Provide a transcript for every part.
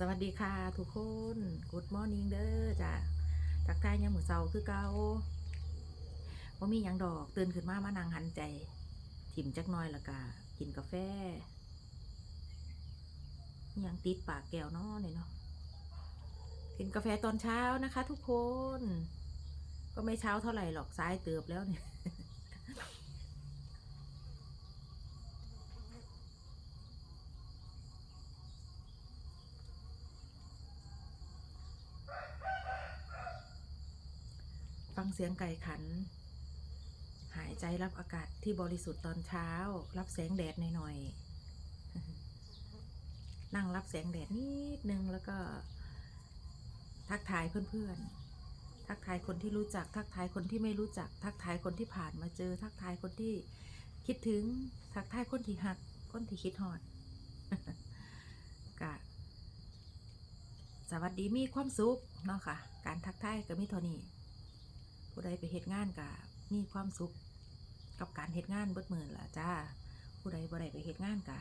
สวัสดีค่ะทุกคน Good morning เด้อจ้ะทักทายยามมื้อเช้าคือเกาบ่ามียังดอกตื่นขึ้นมามานั่งหันใจ ถิ่มจักน่อยล้วก็กินกาแฟ ยังติดปากแก้วนาะเนี่ยเนาะกินกาแฟตอนเช้านะคะ ทุกคน ก็ไม่เช้าเท่าไหร่หรอกซ้ายเติบแล้วเนี่ย เสียงไก่ขัน หายใจรับอากาศที่บริสุทธิ์ตอนเช้า รับแสงแดดหน่อยๆนั่งรับแสงแดดนิดนึงแล้วก็ ทักทายเพื่อนๆ ทักทายคนที่รู้จัก ทักทายคนที่ไม่รู้จัก ทักทายคนที่ผ่านมาเจอ ทักทายคนที่คิดถึง ทักทายคนที่หัก คนที่คิดหอดกะสวัสดีมีความสุขเนาะค่ะ การทักทายก็มีเท่านี้ ผู้ใดไปเฮ็ดงานก็มีความสุขกับการเฮ็ดงานเบิดมือล่ะจ้า ผู้ใดบ่ได้ไปเฮ็ดงานก็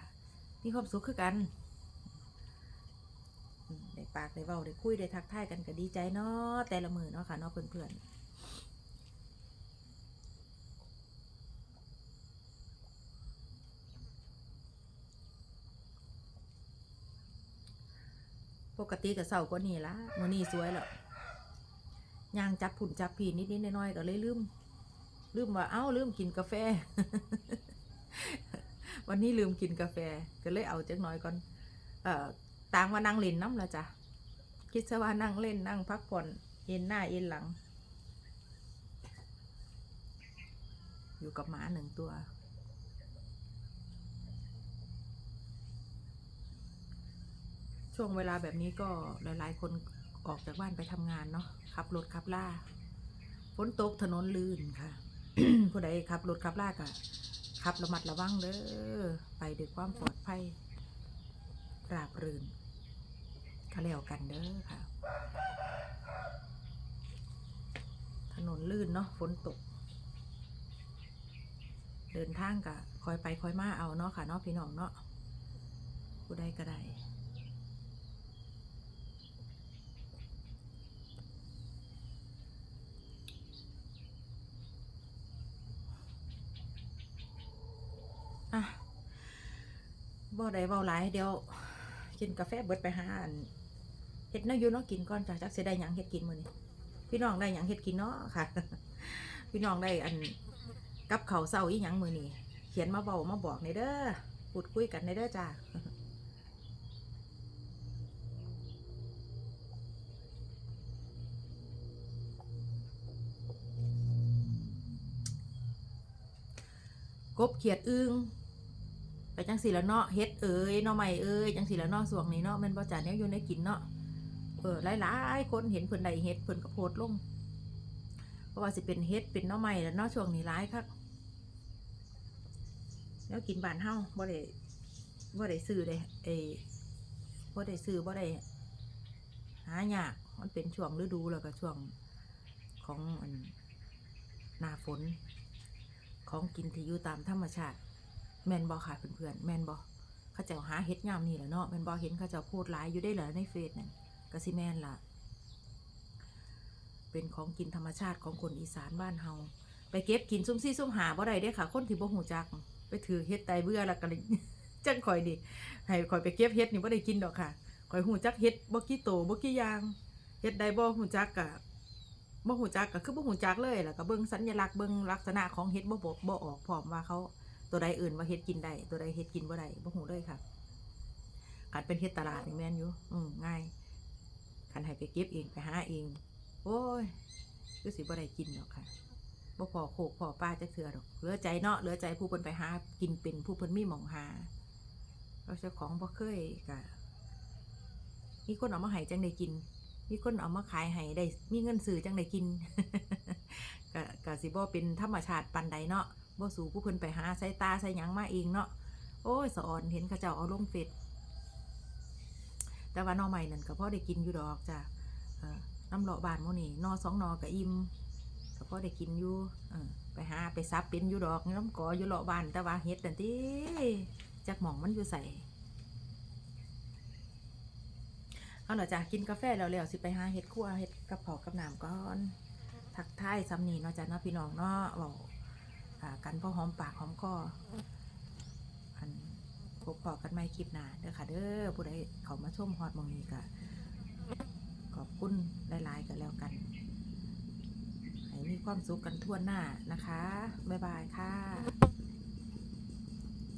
มีความสุขคือกันได้ปากได้เว้าได้คุยได้ทักทายกันก็ดีใจเนาะแต่ละมือเนาะค่ะเนาะเพื่อนๆปกติก็เศร้ากว่านี้ละมื้อนี้สวยแล้ว ย่างจับผุ่นจับผีนิดนิดๆน้อยๆก็เลยลืม ลืมว่าเอ้าลืมกินกาแฟ วันนี้ลืมกินกาแฟ ก็เลยเอาจักหน่อยก่อนเอ่อต่างว่านั่งเล่นน้ำละจ้ะคิดซะว่านั่งเล่นนั่งพักผ่อนเอ็นหน้าเอ็นหลัง อยู่กับหมาหนึ่งตัวช่วงเวลาแบบนี้ก็หลาย ๆ คน ออกจากบ้านไปทำงานเนาะขับรถขับล่าฝนตกถนนลื่นค่ะผู้ใดขับรถขับล่าก็ขับระมัดระวังเด้อไปด้วยความปลอดภัยราบรื่นก็แล้วกันเด้อค่ะ ถนนลื่นเนาะฝนตก เดินทางก็คอยไปคอยมาเอาเนาะค่ะเนาะพี่น้องเนาะผู้ใดก็ได้ บ่ได้เว้าหลายเดี๋ยวกินกาแฟเบิดไปหาอันเฮ็ดแนวอยู่เนาะกินก่อนจ้ะจักสิได้หยังเฮ็ดกินมื้อนี้พี่น้องได้หยังเฮ็ดกินเนาะค่ะ พี่น้องได้อันกับเขาวเช้าอีหยังมื้อนี้เขียนมาเว้ามาบอกในเด้อพูดคุยกันในเด้อจ้ากบเขียดอึง ไปจังสีละเนาะเฮ็ดเอ้ยเนาะใหม่เอ้ยจังสีละเนาะสวงนี้เนาะมันบ่จ่าเนี้ยอยู่ในกินเนาะเออหลายๆคนเห็นเพิ่นได้เฮ็ดเพิ่นก็โพสต์ลงเพราะว่าสิเป็นเฮ็ดเป็นเนาะใหม่แล้วเนาะช่วงนี้หลายครับแล้วกินบ้านเฮาบ่ได้บ่ได้ซื้อเลยเอ้บ่ได้ซื้อบ่ได้หายากมันเป็นช่วงฤดูแล้วก็ช่วงของอันหน้าฝน ของกินที่อยู่ตามธรรมชาติ แมนบอค่ะเพื่อนๆแมนบอเขาเจ้าหาเฮ็ดยามนี่แหละเนาะแมนบอเห็นเขาเจ้าโพดหลายอยู่ได้เหรอในเฟซนั่นก็สิแมนล่ะ เป็นของกินธรรมชาติของคนอีสานบ้านเฮาไปเก็บกินซุ่มซี่ซุ่มหาบ่ได้เด้ค่ะ คนที่บ่หูจัก ไปถือเฮ็ดไตเบื่อแล้วก็เลยจังคอยดิให้คอยไปเก็บเฮ็ดนี่บ่ได้กินดอกค่ะคอยหูจักเฮ็ดบ่กี่โตบ่กี่อย่างเฮ็ดใดบ่หูจักกะบ่หูจักก็คือบ่หูจักเลยแล้วก็เบิ่งสัญลักษณ์เบิ่งลักษณะของเฮ็ดบ่บอกบ่ออกพร้อมว่าเขา ตัวใดอื่นว่าเฮ็ดกินได้ตัวใดเฮ็ดกินบ่ได้บ่ฮู้เลยค่ะคันเป็นเฮ็ดตลาดนี่แม่นอยู่อืมง่ายคันให้ไปเก็บเองไปหาเอง โอ้ยคือสิบ่ได้กินดอกค่ะบ่พอโคกพอป้าจักเทื่อดอกเหลือใจเนาะเหลือใจผู้เพิ่นไปหากินเป็นผู้เพิ่นมีหมองหาเราเจ้าของบ่เคยก็มีคนเอามาให้จังได้กิน มีคนเอามาขายให้ได้ มีเงินซื้อจังได้กินก็ก็สิบ่เป็นธรรมชาติปันใดเนาะ บ่สู่ผู้เพิ่นไปหาใส่ตาใส่หยังมาเองเนาะโอ้ยสะออนเห็นเขาเจ้าเอาลงเฟซแต่ว่าหนอใหม่นั่นก็พ่อได้กินอยู่ดอกจ้ะน้ำเลาะบานโมนี่นอสองนอก็อิ่มก็พ่อได้กินอยู่ไปหาไปซับเป็นอยู่ดอกน้ำกออยู่เลาะบานแต่ว่าเฮ็ดนั่นติจักหม่องมันอยู่ใส่เอาล่ะจ้ะกินกาแฟแล้วแล้วสิไปหาเฮ็ดครัวเฮ็ดกับเผาวกับน้ำก่อน ทักทายซ้ำนี่เนาะจ้ะเนาะพี่น้องเนาะเว้าอ่า กันพอหอมปากหอมคออันพบปอกันไม่คลิปหนาเด้อค่ะ เด้อผู้ใดเขามาชมฮอดมองนี้ก็ขอบคุณหลายๆกันแล้วกันให้มีความสุขกันทั่วหน้านะคะ บ๊ายบายค่ะ